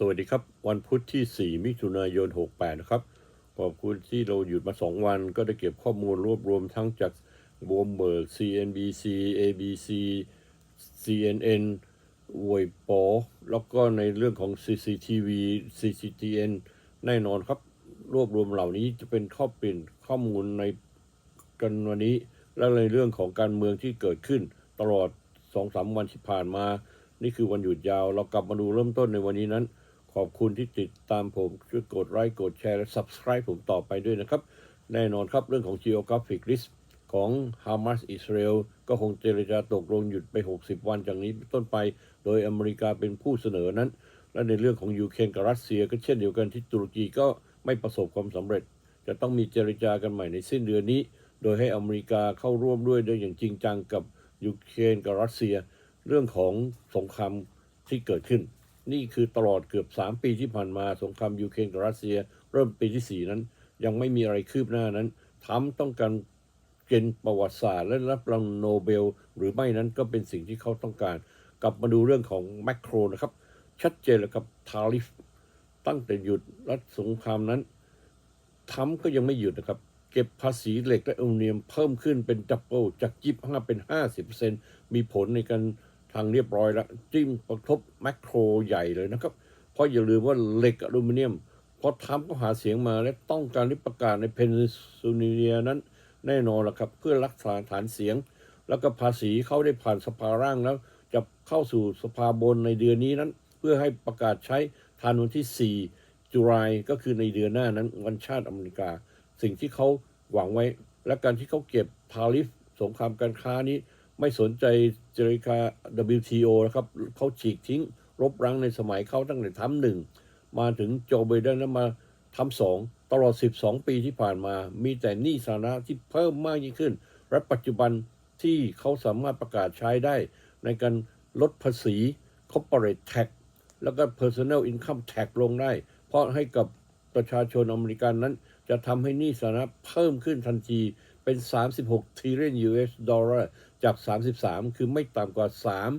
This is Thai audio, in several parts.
สวัสดีครับ วันพุธที่ 4 มิถุนายน 68 นะครับ ขอบคุณที่เราหยุดมา 2 วันก็ได้เก็บข้อมูลรวบรวมทั้งจากบวมเบิร์ก CNBC ABC CNN เวยปอแล้วก็ในเรื่องของ CCTV CCTN แน่นอนครับ รวบรวมเหล่านี้จะเป็นข้อเปลี่ยนข้อมูลในกันวันนี้ และในเรื่องของการเมืองที่เกิดขึ้นตลอด 2-3 วันที่ผ่านมา นี่คือวันหยุดยาว เรากลับมาดูเริ่มต้นในวันนี้นั้น ขอบคุณที่ติดตามผมช่วยกดไลค์กดแชร์และ Subscribe ผมต่อไปด้วยนะครับ แน่นอนครับเรื่องของ Geographic List ของฮามาสอิสราเอลก็คงเจรจาตกลงหยุดไป 60 วันจากนี้ต้นไป โดยอเมริกาเป็นผู้เสนอนั้น และในเรื่องของยูเครนกับรัสเซีย ก็เช่นเดียวกันที่ตุรกีก็ไม่ประสบความสำเร็จ จะต้องมีเจรจากันใหม่ในสิ้นเดือนนี้ โดยให้อเมริกาเข้าร่วมด้วยด้วยอย่างจริงจังกับยูเครนกับรัสเซีย เรื่องของสงครามที่เกิดขึ้น นี่คือตลอดเกือบ 3 ปีที่ผ่านมาสงครามยูเครนกับรัสเซีย เริ่มปีที่ 4 นั้น ยังไม่มีอะไรคืบหน้านั้นทรัมป์ต้องการเกณฑ์ประวัติศาสตร์ และรับรางโนเบล หรือไม่นั้นก็เป็นสิ่งที่เขาต้องการ กลับมาดูเรื่องของแมคโครนะครับ ชัดเจนแล้วครับทาริฟตั้งแต่หยุดรัฐสงครามนั้นทรัมป์ก็ยังไม่หยุดนะครับ เก็บภาษีเหล็กและอลูมิเนียมเพิ่มขึ้นเป็นดับเบิลจากยิบห้าเป็นห้าสิบเปอร์เซ็นมีผลในการ ทางเรียบร้อยแล้ว จิ้มกระทบแมคโครใหญ่เลยนะครับ เพราะอย่าลืมว่าเหล็กอลูมิเนียมพอทรัมป์ก็หาเสียงมาและต้องการที่ประกาศในเพนซิลเนียนั้นแน่นอนละครับ เพื่อรักษาฐานเสียง แล้วก็ภาษีเขาได้ผ่านสภาร่างแล้ว จะเข้าสู่สภาบนในเดือนนี้นั้น เพื่อให้ประกาศใช้ทันวันที่ 4 จุลายก็คือในเดือนหน้านั้นวันชาติอเมริกา สิ่งที่เขาหวังไว้ และการที่เขาเก็บทาริฟสงครามการค้านี้ ไม่สนใจเจริกา WTO นะครับเขาฉีกทิ้ง รบรั้งในสมัยเขาตั้งแต่ทำหนึ่ง มาถึงโจไบเดนแล้วมาทำสองตลอด 12 ปีที่ผ่านมา มีแต่หนี้สาธารณะที่เพิ่มมากยิ่งขึ้น และปัจจุบันที่เขาสามารถประกาศใช้ได้ ในการลดภาษี corporate tax แล้วก็ personal income tax ลงได้ เพราะให้กับประชาชนอเมริกันนั้น จะทำให้หนี้สาธารณะเพิ่มขึ้นทันที เป็น 36 trillion US ดอลลาร์จาก 33 คือไม่ต่ำกว่า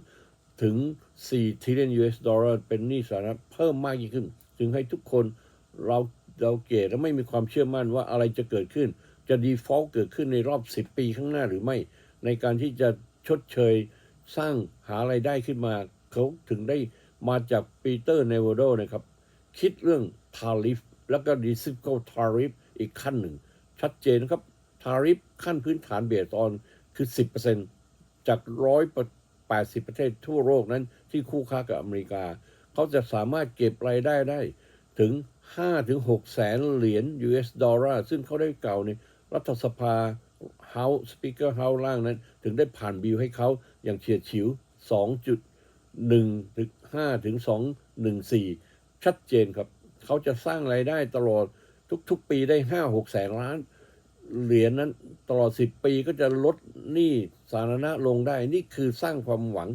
3 ถึง 4 trillion US ดอลลาร์เป็นหนี้สาธารณะเพิ่มมากยิ่งขึ้น จึงให้ทุกคนเราเราเกตและไม่มีความเชื่อมั่นว่าอะไรจะเกิดขึ้น จะ default เกิดขึ้นในรอบ 10 ปีข้างหน้าหรือไม่ ในการที่จะชดเชยสร้างหาไรายได้ขึ้นมา เขาถึงได้มาจากปีเตอร์เนวโดนะครับ คิดเรื่อง tariff แล้วก็ reciprocal tariff อีกขั้นหนึ่ง ชัดเจนนะครับ tariff ขั้นพื้นฐานเบสออนคือ 10%จาก 180 ประเทศทั่วโลกนั้นที่คู่ค้ากับอเมริกา เขาจะสามารถเก็บรายได้ได้ ถึง5ถึง6แสนเหรียญ US ดอลลาร์ซึ่งเขาได้เก่าในรัฐสภา House Speaker House ล่างนั้น ถึงได้ผ่านบิลให้เขาอย่างเฉียดฉิว 2.1ถึง5ถึง214 ชัดเจนครับ เขาจะสร้างรายได้ตลอดทุกๆ ปีได้ 5 6 แสนล้าน เหรียญนั้นตลอด10ปีก็จะลดหนี้สาธารณะลงได้ นี่คือสร้างความหวัง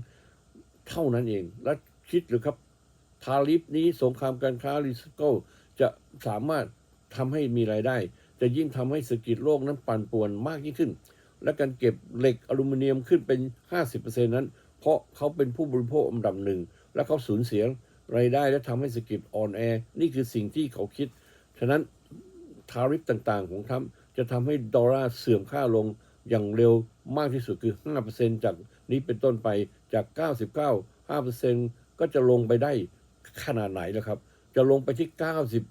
เท่านั้นเอง และคิดหรือครับ ทาริฟนี้สงครามการค้าริสโกจะสามารถทำให้มีรายได้ จะยิ่งทำให้เศรษฐกิจโลกนั้นปั่นป่วนมากยิ่งขึ้น และการเก็บเหล็กอลูมิเนียมขึ้นเป็น 50%นั้น เพราะเขาเป็นผู้บริโภคอันดับหนึ่ง และเขาสูญเสียรายได้และทำให้เศรษฐกิจอ่อนแอ นี่คือสิ่งที่เขาคิด ฉะนั้นทาริฟต่างๆของทรัมป์ จะทำให้ดอลลาร์เสื่อมค่าลงอย่างเร็วมากที่สุดคือ 5%จากนี้เป็นต้นไปจาก 99 5%ก็จะลงไปได้ขนาดไหนแล้วครับ จะลงไปที่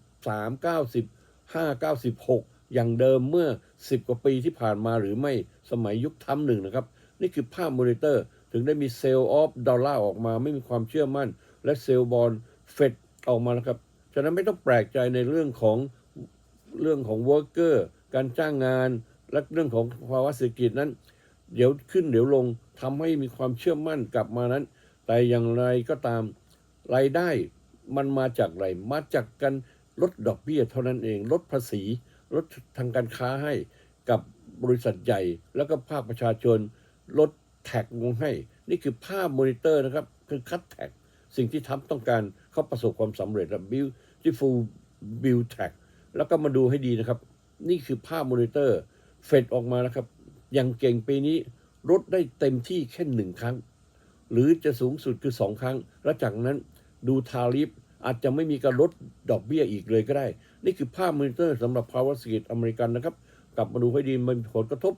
93 95 96 อย่างเดิมเมื่อ 10 กว่าปีที่ผ่านมาหรือไม่สมัยยุคทั้มหนึ่งนะครับ นี่คือภาพมอนิเตอร์ ถึงได้มีเซลล์ออฟดอลลาร์ออกมาไม่มีความเชื่อมั่น และเซลล์บอลเฟดออกมานะครับ ฉะนั้นไม่ต้องแปลกใจในเรื่องของเรื่องของ worker ก การจ้างงานและเรื่องของภาวะเศรษฐกิจนั้น เดี๋ยวขึ้นเดี๋ยวลงทำให้มีความเชื่อมั่นกลับมานั้น แต่อย่างไรก็ตามรายได้มันมาจากอะไรมาจากการลดดอกเบี้ยเท่านั้นเอง ลดภาษี ลดทางการค้าให้กับบริษัทใหญ่ แล้วก็ภาคประชาชน ลดแท็กลงให้ นี่คือภาพมอนิเตอร์นะครับ คือคัดแท็กสิ่งที่ทำต้องการเขาประสบความสำเร็จและ beautiful build tag แล้วก็มาดูให้ดีนะครับ นี่คือภาพมอนิเตอร์ เฟดออกมานะครับ อย่างเก่งปีนี้ลดได้เต็มที่แค่หนึ่งครั้ง หรือจะสูงสุดคือสองครั้ง แล้วจากนั้นดูทาริฟอาจจะไม่มีการลดดอกเบี้ยอีกเลยก็ได้ นี่คือภาพมอนิเตอร์สำหรับภาวะเศรษฐกิจอเมริกันนะครับ กลับมาดูให้ดีมันมีผลกระทบ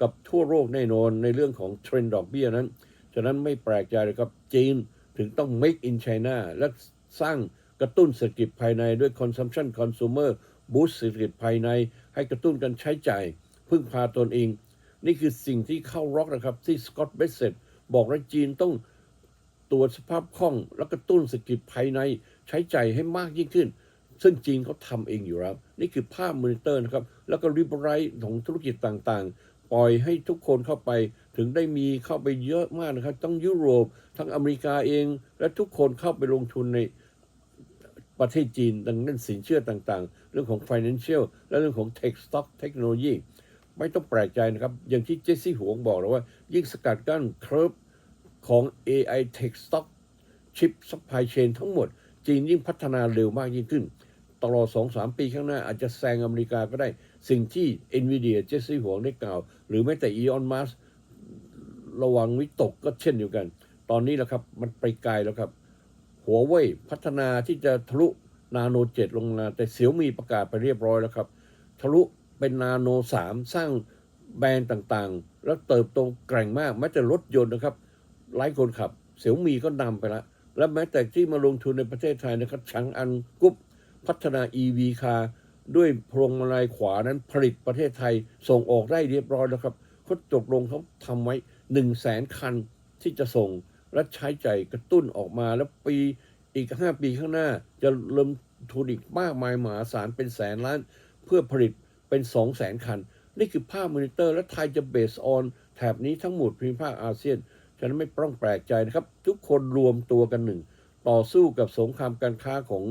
กับทั่วโลกแน่นอนในเรื่องของเทรนด์ดอกเบี้ยนั้น ฉะนั้นไม่แปลกใจเลยครับจีนถึงต้อง make in China และสร้างกระตุ้นเศรษฐกิจภายในด้วย consumption consumer boost เศรษฐกิจภายในให้กระตุ้นการใช้จ่าย พึ่งพาตนเอง นี่คือสิ่งที่เข้าร็อกนะครับ ที่สกอตเบสเซตบอกว่าจีนต้องตรวจสภาพคล่อง แล้วกระตุ้นเศรษฐกิจภายในใช้จ่ายให้มากยิ่งขึ้น ซึ่งจีนเขาทำเองอยู่แล้ว นี่คือภาพมอนิเตอร์นะครับ แล้วก็ริบไรของธุรกิจต่างๆ ปล่อยให้ทุกคนเข้าไปถึงได้มีเข้าไปเยอะมากนะครับทั้งยุโรป ทั้งอเมริกาเอง และทุกคนเข้าไปลงทุนใน ประเทศจีนดังนั้นสินเชื่อต่างๆ เรื่องของ financial และเรื่องของ tech stock เทคโนโลยีไม่ต้องแปลกใจนะครับ อย่างที่เจสซี่หวงบอกแล้วว่า ยิ่งสกัดกั้นเคร์ฟของ AI tech stock chip supply chain ทั้งหมด จีนยิ่งพัฒนาเร็วมากยิ่งขึ้น ตลอด 2-3 ปีข้างหน้าอาจจะแซงอเมริกาก็ได้ สิ่งที่ NVIDIA เจสซี่หวงได้กล่าว หรือแม้แต่ Elon Musk ระวังวิตกก็เช่นเดียวกัน ตอนนี้แหละครับ มันไปไกลแล้วครับ หัวเว่ยพัฒนาที่จะทะลุนาโนเจ็ดลงมาแต่เสี่ยวมีประกาศไปเรียบร้อยแล้วครับ ทะลุเป็นนาโนสามสร้างแบรนด์ต่างๆ แล้วเติบโตแกร่งมากแม้แต่รถยนต์นะครับหลายคนขับ เสี่ยวมีก็นำไปแล้วและแม้แต่ที่มาลงทุนในประเทศไทยนะครับชังอันกรุ๊ปพัฒนา EV คาร์ด้วยพวงมาลัยขวานั้นผลิตประเทศไทยส่งออกได้เรียบร้อยแล้วครับเขาตกลงเขาทำไว้หนึ่งแสนคันที่จะส่ง และใช้ใจกระตุ้นออกมาแล้วปีอีก 5 ปีข้างหน้า จะเริ่มทุนอีกมากมายมหาศาลเป็นแสนล้าน เพื่อผลิตเป็น2 0 0แสนคัน นี่คือภาพมอนิเตอร์ และไทยจะเบสออนแถบนี้ทั้งหมดภูมิภาคอาเซียน ฉะนั้นไม่ต้องแปลกใจนะครับ ทุกคนรวมตัวกันหนึ่ง ต่อสู้กับสงครามการค้าของ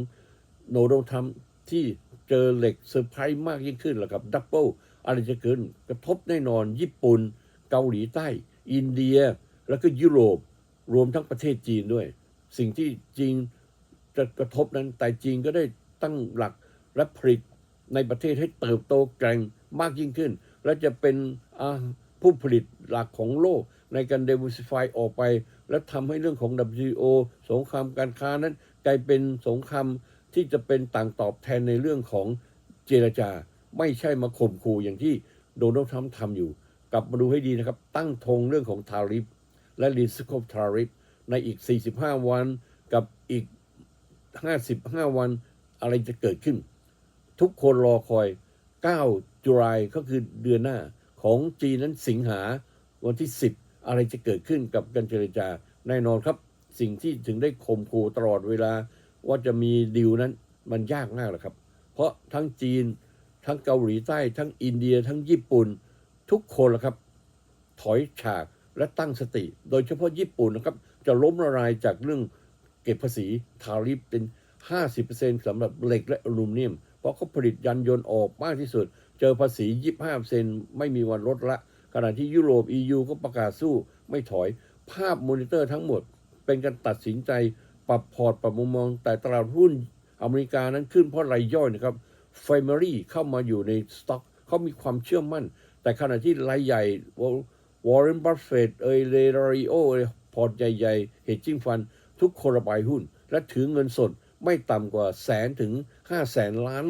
โนโดทัมที่เจอเหล็กเซอร์ไพรส์มากยิ่งขึ้นแล้วกับดับเบิลอะไรจะเกิดกระทบแน่นอนญี่ปุ่น เกาหลีใต้ อินเดีย แล้วก็ยุโรป รวมทั้งประเทศจีนด้วย สิ่งที่จีนจะกระทบนั้น แต่จีนก็ได้ตั้งหลักและผลิตในประเทศให้เติบโตแกร่งมากยิ่งขึ้น และจะเป็นผู้ผลิตหลักของโลกในการ diversify ออกไป และทำให้เรื่องของ WTO สงครามการค้านั้น กลายเป็นสงครามที่จะเป็นต่างตอบแทนในเรื่องของเจรจา ไม่ใช่มาข่มขู่อย่างที่โดนัลด์ทรัมป์ทำอยู่ กลับมาดูให้ดีนะครับ ตั้งธงเรื่องของทาริฟ และรีสโคปทาริฟในอีก 45 วันกับอีก 55 วันอะไรจะเกิดขึ้น ทุกคนรอคอย 9 จุลายก็คือเดือนหน้าของจีนนั้นสิงหาวันที่ 10 อะไรจะเกิดขึ้นกับการเจรจาแน่นอนครับ สิ่งที่ถึงได้ข่มขู่ตลอดเวลาว่าจะมีดีลนั้นมันยากมากแหละครับ เพราะทั้งจีน ทั้งเกาหลีใต้ ทั้งอินเดีย ทั้งญี่ปุ่น ทุกคนละครับ ถอยฉาก และตั้งสติ โดยเฉพาะญี่ปุ่นนะครับ จะล้มละลายจากเรื่องเก็บภาษีทาริฟเป็น 50%สำหรับเหล็กและอลูมิเนียม เพราะเขาผลิตยานยนต์ออกมากที่สุด เจอภาษี 25%ไม่มีวันลดละ ขณะที่ยุโรป EU ก็ประกาศสู้ไม่ถอย ภาพมอนิเตอร์ทั้งหมด เป็นการตัดสินใจปรับพอร์ตปรับมุมมอง แต่ตลาดหุ้นอเมริกานั้นขึ้นเพราะรายย่อยนะครับ f a m i l y เข้ามาอยู่ในสต็อกเขามีความเชื่อมั่น แต่ขณะที่รายใหญ่ วอร์เรนบัฟเฟตเอยเลดาริโอเออพอร์ตใหญ่ๆเฮดจิ้งฟัน ทุกคนระบายหุ้น และถือเงินสดไม่ต่ำกว่าแสนถึง5 0 0แสนล้าน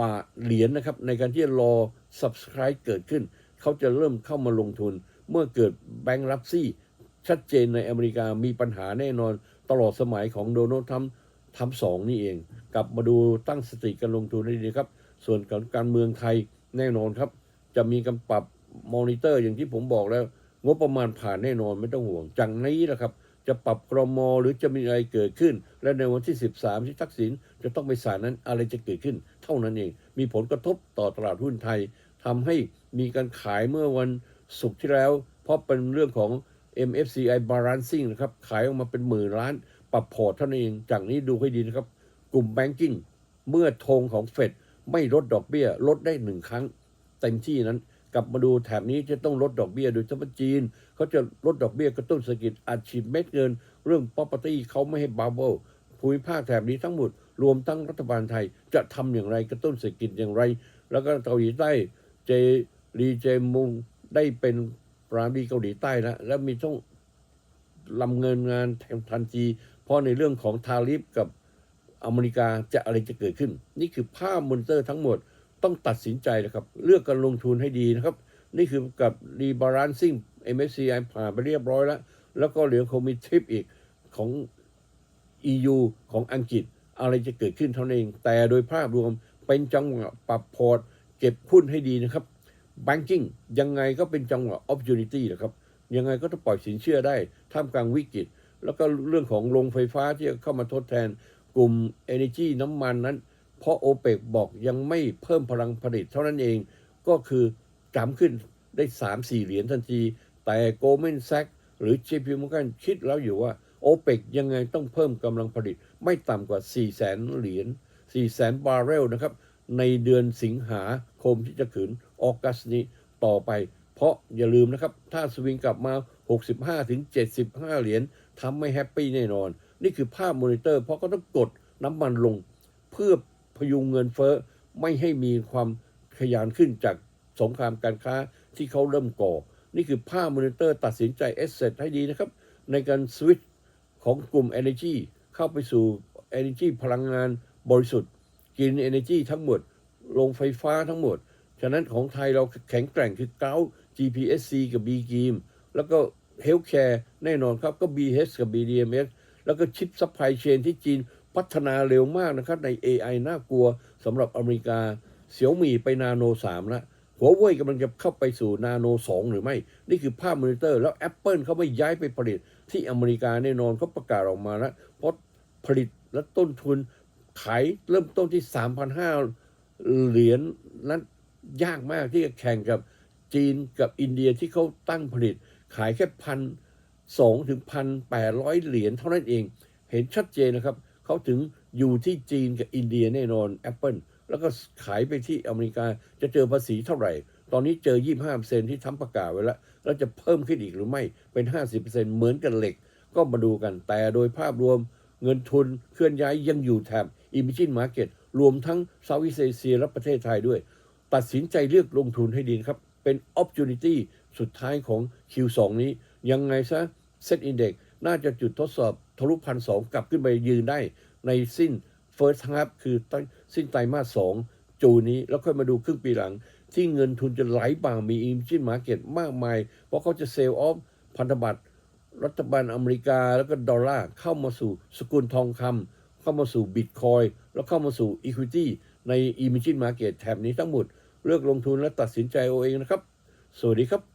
บาทเหรียญนะครับ ในการที่รอ subscribe เกิดขึ้น เขาจะเริ่มเข้ามาลงทุน เมื่อเกิดแบงก์รับซี่ ชัดเจนในอเมริกามีปัญหาแน่นอน ตลอดสมัยของโดนัลด์ทรัมป์ทำสองนี่เอง กลับมาดูตั้งสติการลงทุนให้ดีครับ ส่วนการการเมืองไทยแน่นอนครับ จะมีการปรับ มอนิเตอร์อย่างที่ผมบอกแล้ว งบประมาณผ่านแน่นอนไม่ต้องห่วงจากนี้แหละครับ จะปรับกรมหรือจะมีอะไรเกิดขึ้น และในวันที่ 13 ที่ทักษิณจะต้องไปศาลนั้นอะไรจะเกิดขึ้น เท่านั้นเอง มีผลกระทบต่อตลาดหุ้นไทยทำให้มีการขายเมื่อวันศุกร์ที่แล้ว เพราะเป็นเรื่องของ MFCI balancing นะครับขายออกมาเป็นหมื่นล้าน ปรับพอร์ตเท่านั้นเอง จากนี้ดูให้ดีนะครับ กลุ่มแบงกิ้งเมื่อธงของเฟดไม่ลดดอกเบี้ย ลดได้หนึ่งครั้ง เต็มที่นั้น กลับมาดูแถบนี้จะต้องลดดอกเบี้ยโดยเฉพาะจีน เขาจะลดดอกเบี้ยกระตุ้นเศรษฐกิจอัดฉีดเม็ดเงิน เรื่อง property เขาไม่ให้บับเบิลภูมิภาคแถบนี้ทั้งหมด รวมทั้งรัฐบาลไทยจะทำอย่างไรกระตุ้นเศรษฐกิจอย่างไร แล้วก็เกาหลีใต้เจรีเจมุงได้เป็นปราดีเกาหลีใต้แล้วแล้วมีต้องลำเงินงานทันทีเพราะในเรื่องของทาริฟกับอเมริกาจะอะไรจะเกิดขึ้น นี่คือภาพมอนเตอร์ทั้งหมด ต้องตัดสินใจนะครับ เลือกการลงทุนให้ดีนะครับ นี่คือกับรีบาลานซิ่ง MSCI ผ่านไปเรียบร้อยแล้ว แล้วก็เหลือคอมมิทิปอีกของ EU ของอังกฤษ อะไรจะเกิดขึ้นเท่านั้นเอง แต่โดยภาพรวมเป็นจังหวะปรับพอร์ต เก็บหุ้นให้ดีนะครับ Banking ยังไงก็เป็นจังหวะ opportunity นะครับ ยังไงก็ต้องปล่อยสินเชื่อได้ ท่ามกลางวิกฤต แล้วก็เรื่องของโรงไฟฟ้าที่เข้ามาทดแทน กลุ่ม Energy น้ำมันนั้น เพราะโอเปกบอกยังไม่เพิ่มพลังผลิตเท่านั้นเองก็คือจำขึ้นได้ 3-4 เหรียญทันที แต่ Goldman Sachs หรือ JP Morgan คิดแล้วอยู่ว่าโอเปกยังไงต้องเพิ่มกำลังผลิตไม่ต่ำกว่า 4 0 0แสนเหรียญ4แสนบาร์เรลนะครับ ในเดือนสิงหาคมที่จะถึงออกัสนี้ต่อไป เพราะอย่าลืมนะครับ ถ้าสวิงกลับมา 65 ถึง 75 เหรียญทำไม่แฮปปี้แน่นอน นี่คือภาพมอนิเตอร์ เพราะก็ต้องกดน้ำมันลง เพื่อ ยุงเงินเฟ้อไม่ให้มีความขยานขึ้นจากสงครามการค้าที่เขาเริ่มก่อ นี่คือภาพมอนิเตอร์ตัดสินใจเอสเซทให้ดีนะครับ ในการสวิตช์ของกลุ่ม Energy เข้าไปสู่ Energy พลังงานบริสุทธิ์ กิน Energy ทั้งหมดโรงไฟฟ้าทั้งหมด ฉะนั้นของไทยเราแข็งแกร่งคือเก้า GPSC กับ B กีมแล้วก็ Healthcare แน่นอนครับก็ BH กับ BDMS แล้วก็ชิปซัพพลายเชนที่จีน พัฒนาเร็วมากนะครับใน AI น่ากลัวสำหรับอเมริกาเสี่ยวหมี่ไปนาโน3แล้วหัวเว่ยกำลังจะเข้าไปสู่นาโน 2 หรือไม่ นี่คือภาพมอนิเตอร์ แล้ว Apple เขาไม่ย้ายไปผลิตที่อเมริกาแน่นอนเขาประกาศออกมาแล้วเพราะผลิตและต้นทุนขายเริ่มต้นที่ 3,500 เหรียญนั้นยากมากที่จะแข่งกับจีนกับอินเดียที่เขาตั้งผลิต ขายแค่พันสองถึงพันแปดร้อยเหรียญเท่านั้นเอง เห็นชัดเจนนะครับ เขาถึงอยู่ที่จีนกับอินเดียแน่นอน Apple แล้วก็ขายไปที่อเมริกาจะเจอภาษีเท่าไหร่ ตอนนี้เจอ 25%ที่ทำประกาศไว้แล้ว แล้วจะเพิ่มขึ้นอีกหรือไม่เป็น 50%เหมือนกันเหล็ก ก็มาดูกัน แต่โดยภาพรวมเงินทุนเคลื่อนย้ายยังอยู่แถบ Emerging Market รวมทั้ง Southeast Asia และประเทศไทยด้วย ตัดสินใจเลือกลงทุนให้ดีนครับ เป็น opportunity สุดท้ายของ Q2 นี้ยังไงซะ Set Index น่าจะจุดทดสอบทะลุพันสองกลับขึ้นไปยืนได้ในสิ้น First Half คือตั้งสิ้นไตรมาสสองจูนนี้แล้วค่อยมาดูครึ่งปีหลัง ที่เงินทุนจะไหลบ่ามี Emerging Market มากมาย เพราะเขาจะเซลล์ออฟพันธบัตรรัฐบาลอเมริกาแล้วก็ดอลลาร์เข้ามาสู่สกุลทองคำเข้ามาสู่บิตคอยแล้วเข้ามาสู่ Equity ใน Emerging Market แถบนี้ทั้งหมด เลือกลงทุนและตัดสินใจเอาเองนะครับ สวัสดีครับ